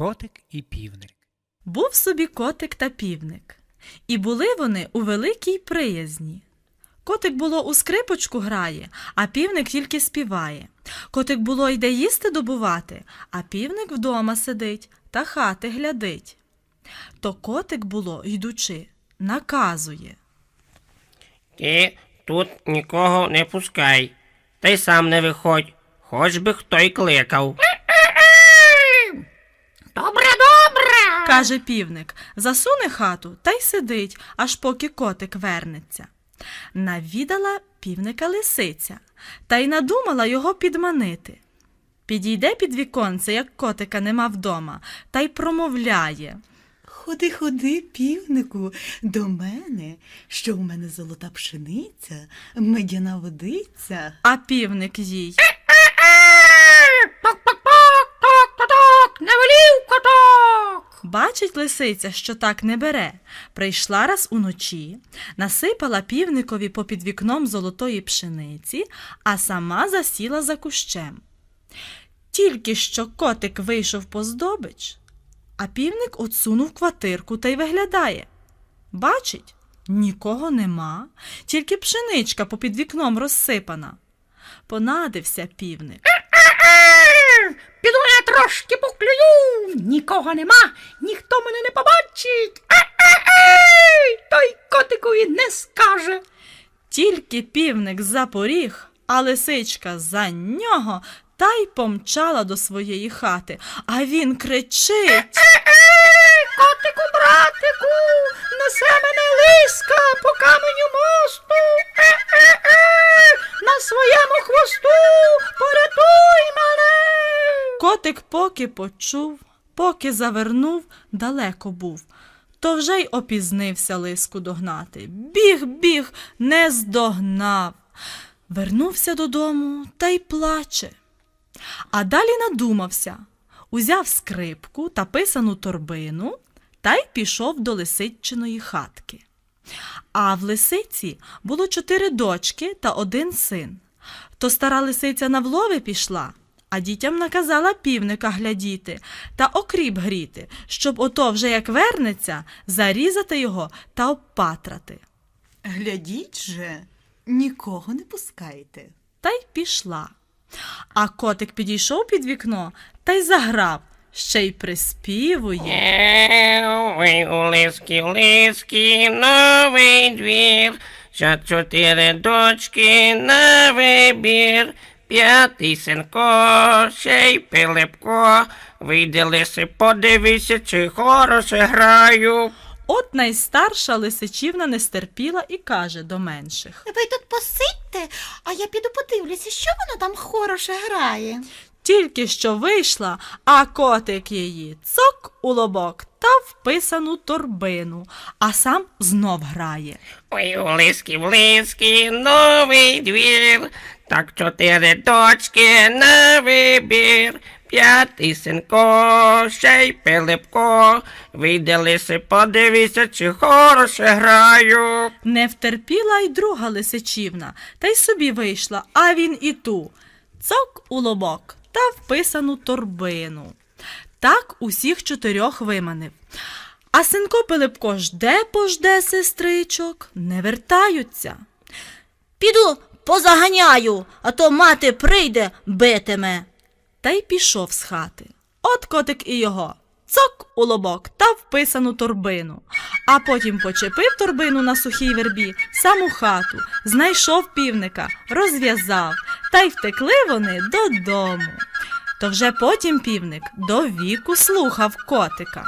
Котик і півник. Був собі котик та півник, і були вони у великій приязні. Котик було у скрипочку грає, а півник тільки співає. Котик було йде їсти добувати, а півник вдома сидить та хати глядить. То котик було, йдучи, наказує. Ти тут нікого не пускай, та й сам не виходь, хоч би хто й кликав. Каже півник, засуне хату та й сидить, аж поки котик вернеться. Навідала півника лисиця та й надумала його підманити. Підійде під віконце, як котика нема вдома, та й промовляє. Ходи, ходи, півнику, до мене, що в мене золота пшениця, медяна водиця. А півник їй. Не волів коток. Бачить лисиця, що так не бере. Прийшла раз уночі, насипала півникові попід вікном золотої пшениці, а сама засіла за кущем. Тільки що котик вийшов по здобич, а півник отсунув квартирку та й виглядає. Бачить, нікого нема, тільки пшеничка попід вікном розсипана. Понадився півник. Піду я трошки поклюю. Нікого нема, ніхто мене не побачить. Е-е-ей, Той котикові не скаже. Тільки півник запоріг, а лисичка за нього та й помчала до своєї хати. А він кричить. Е-е-ей, котику, братику, несе мене лиска по каменю мосту. Е-е-ей, на своєму хвосту порятуй мене. Котик поки почув, поки завернув, далеко був. То вже й опізнився лиску догнати. Біг, біг, не здогнав. Вернувся додому та й плаче. А далі надумався, узяв скрипку та писану торбину та й пішов до лисичиної хатки. А в лисиці було чотири дочки та один син. То стара лисиця на влови пішла, а дітям наказала півника глядіти та окріп гріти, щоб ото вже як вернеться, зарізати його та обпатрати. Глядіть же, нікого не пускайте. Та й пішла. А котик підійшов під вікно та й заграв, ще й приспівує. Е, Ой, у лиски, у лиски, новий двір, що чотири дочки на вибір, п'ятий синко, ще й Пилипко, вийди лиси, подивися, чи хороше граю. От найстарша лисичівна не стерпіла і каже до менших. Ви тут посидьте, а я піду подивлюся, що воно там хороше грає. Тільки що вийшла, а котик її цок у лобок та вписану торбину, а сам знов грає. Ой, у лиски, в лиски, новий двір, так чотири дочки на вибір, п'ятий синко, ще й Пилипко, вийди лиси, подивися, чи хороше граю. Не втерпіла й друга лисичівна, та й собі вийшла, а він і ту. Цок у лобок та вписану торбину. Так усіх чотирьох виманив. А синко Пилипко жде пожде сестричок, не вертаються. Піду позаганяю, а то мати прийде битиме. Та й пішов з хати. От котик і його. Цок у лобок та вписану торбину. А потім почепив торбину на сухій вербі, саму хату, знайшов півника, розв'язав, та й втекли вони додому. То вже потім півник до віку слухав котика.